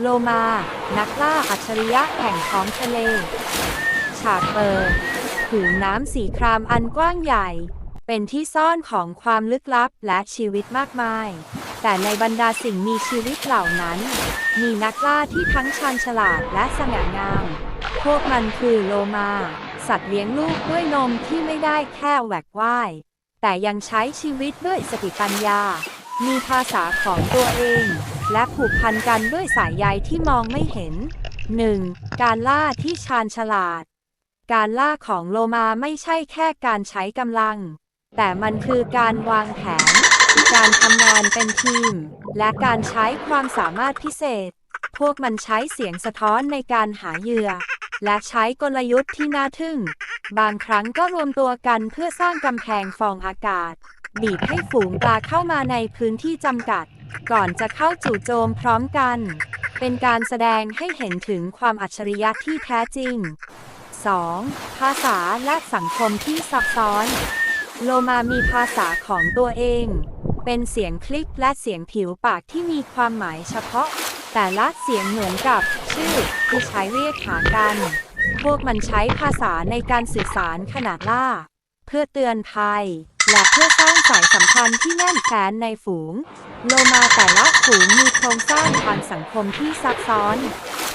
โลมา นักล่าอัจฉริยะแห่งท้องทะเล ฉากเปิดผืนน้ำสีครามอันกว้างใหญ่ เป็นที่ซ่อนของความลึกลับและชีวิตมากมาย แต่ในบรรดาสิ่งมีชีวิตเหล่านั้น มีนักล่าที่ทั้งชาญฉลาดและสง่างาม พวกมันคือโลมา สัตว์เลี้ยงลูกด้วยนมที่ไม่ได้แค่แหวกว่าย แต่ยังใช้ชีวิตด้วยสติปัญญา มีภาษาของตัวเอง และผูกพันกันด้วยสายใยที่มองไม่เห็น 1. การล่าที่ชาญฉลาด การล่าของโลมาไม่ใช่แค่การใช้กำลัง แต่มันคือการวางแผน การทำงานเป็นทีม และการใช้ความสามารถพิเศษ พวกมันใช้เสียงสะท้อนในการหาเหยื่อ และใช้กลยุทธ์ที่น่าทึ่ง บางครั้งก็รวมตัวกันเพื่อสร้างกำแพงฟองอากาศ บีบให้ฝูงปลาเข้ามาในพื้นที่จำกัด ก่อนจะเข้าจู่โจมพร้อมกัน เป็นการแสดงให้เห็นถึงความอัจฉริยะที่แท้จริง 2. ภาษาและสังคมที่ซับซ้อน โลมามีภาษาของตัวเอง เป็นเสียงคลิกและเสียงผิวปากที่มีความหมายเฉพาะ แต่ละเสียงเหมือนกับชื่อที่ใช้เรียกหากัน พวกมันใช้ภาษาในการสื่อสารขนาดล่า เพื่อเตือนภัย และเพื่อสร้างสายสัมพันธ์ที่แน่นแฟ้นในฝูง โลมาแต่ละฝูงมีโครงสร้างทางสังคมที่ซับซ้อน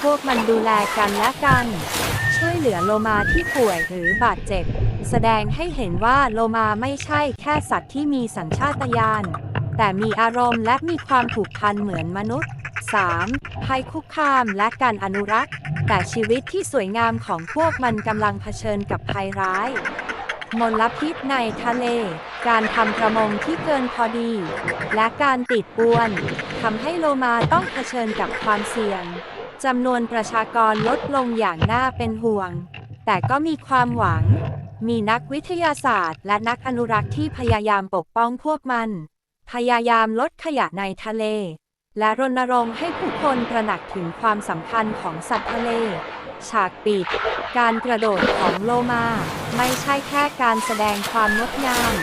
พวกมันดูแลกันและกัน ช่วยเหลือโลมาที่ป่วยหรือบาดเจ็บ แสดงให้เห็นว่าโลมาไม่ใช่แค่สัตว์ที่มีสัญชาตญาณ แต่มีอารมณ์และมีความผูกพันเหมือนมนุษย์ 3. ภัยคุกคามและการอนุรักษ์ แต่ชีวิตที่สวยงามของพวกมันกำลังเผชิญกับภัยร้าย มลพิษในทะเล การทำประมงที่เกินพอดี และการติดอวนทำให้โลมาต้องเผชิญกับความเสี่ยงจำนวนประชากรลดลงอย่างน่าเป็นห่วง แต่ก็มีความหวัง มีนักวิทยาศาสตร์ และนักอนุรักษ์ที่พยายามปกป้องพวกมัน พยายามลดขยะในทะเล และรณรงค์ให้ผู้คนตระหนักถึงความสำคัญของสัตว์ทะเล ฉากปิด การกระโดดของโลมา ไม่ใช่แค่การแสดงความงดงาม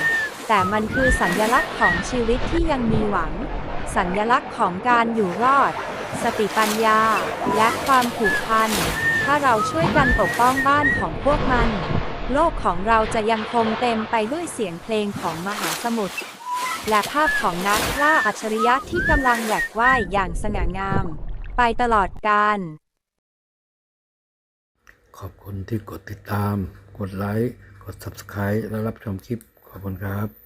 แต่มันคือสัญลักษณ์ของชีวิตที่ยังมีหวัง สัญลักษณ์ของการอยู่รอด สติปัญญา และความผูกพัน ถ้าเราช่วยกันปกป้องบ้านของพวกมัน โลกของเราจะยังคงเต็มไปด้วยเสียงเพลงของมหาสมุทรและภาพของนักล่าอัจฉริยะที่กำลังแหวกว่ายอย่างสง่างาม ไปตลอดกาล ขอบคุณที่กดติดตาม กดไลค์ กด Subscribe และรับชมคลิป ขอบคุณครับ